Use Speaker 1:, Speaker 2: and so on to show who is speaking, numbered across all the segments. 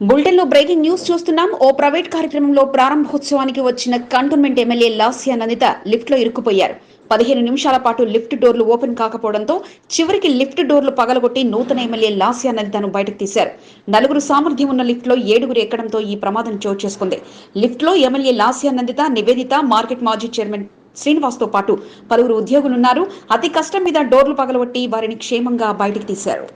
Speaker 1: బులెటిన్లో breaking news చూస్తున్నాం. ఓ private కార్యక్రమంలో ప్రారంభోత్సవానికి వచ్చిన కంటోన్మెంట్ ఎమ్మెల్యే లాస్యా నందిత లిఫ్ట్లో ఇరుక్కుపోయారు. పదిహేను నిమిషాల పాటు లిఫ్ట్ డోర్లు ఓపెన్ కాకపోవడంతో చివరికి లిఫ్ట్ డోర్లు పగలగొట్టి నూతన ఎమ్మెల్యే లాస్యా నందితను బయటకు తీశారు. నలుగురు సామర్థ్యం ఉన్న లిఫ్ట్లో ఏడుగురు ఎక్కడంతో ఈ ప్రమాదం చోటు చేసుకుంది. లిఫ్ట్లో ఎమ్మెల్యే లాస్యా నందిత నివేదిత మార్కెట్ మాజీ చైర్మన్ శ్రీనివాస్తో పాటు పలువురు ఉద్యోగులున్నారు. అతి కష్టం మీద డోర్లు పగలగొట్టి వారిని క్షేమంగా బయటకు తీశారు.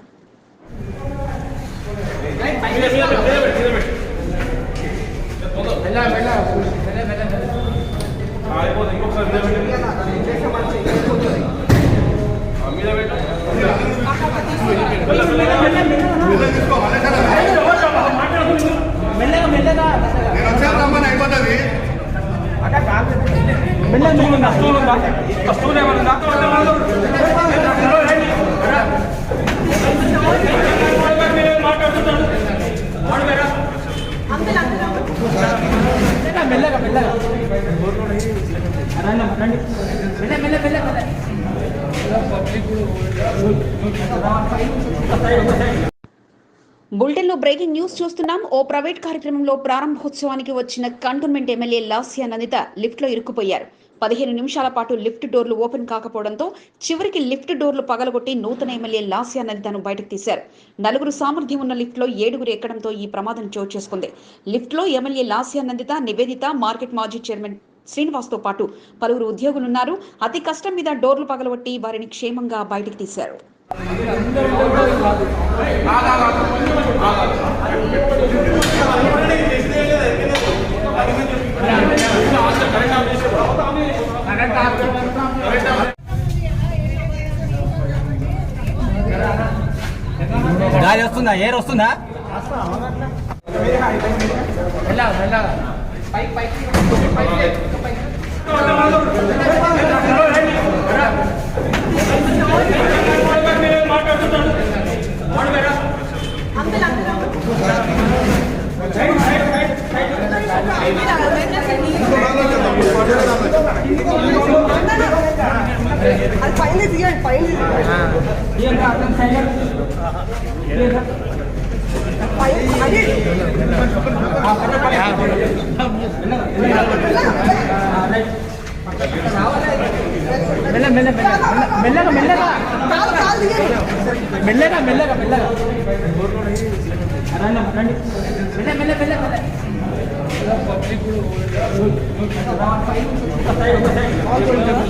Speaker 2: మెల్లగా మెల్లగా
Speaker 3: కష్టం కష్టం ఏమన్నా మాట్లాడుతున్నాడు
Speaker 2: మెల్లగా మెల్లగా మెల్లగా రండి రండి మెల్ల మెల్ల మెల్ల మెల్ల
Speaker 1: బులెటిన్ లో బ్రేకింగ్ న్యూస్ చూస్తున్నాం. ఓ ప్రైవేట్ కార్యక్రమంలో ప్రారంభోత్సవానికి వచ్చిన కంటోన్మెంట్ ఎమ్మెల్యే లాస్యా నందిత లిఫ్ట్లో ఇరుక్కుపోయారు. పదిహేను నిమిషాల పాటు లిఫ్ట్ డోర్లు ఓపెన్ కాకపోవడంతో చివరికి లిఫ్ట్ డోర్లు పగలగొట్టి నూతన ఎమ్మెల్యే లాస్యా నందితను బయటకు తీశారు. నలుగురు సామర్థ్యం ఉన్న లిఫ్ట్లో ఏడుగురు ఎక్కడంతో ఈ ప్రమాదం చోటు చేసుకుంది. లిఫ్ట్లో ఎమ్మెల్యే లాస్యా నందిత నివేదిత మార్కెట్ మాజీ చైర్మన్ శ్రీనివాస్తో పాటు పలువురు ఉద్యోగులున్నారు. అతి కష్టం మీద డోర్లు పగలగొట్టి వారిని క్షేమంగా బయటకు తీశారు.
Speaker 2: వస్తుందా ఏర్ వస్తుందా
Speaker 4: అది పైన తీయండి పైన
Speaker 2: మెల్ల మెల్ల మెల్ల మెల్లగా మెల్లగా మెల్లగా. మెల్లగా మెల్లగా రండి మెల్ల మెల్ల మెల్ల మెల్ల
Speaker 4: చెప్పుందా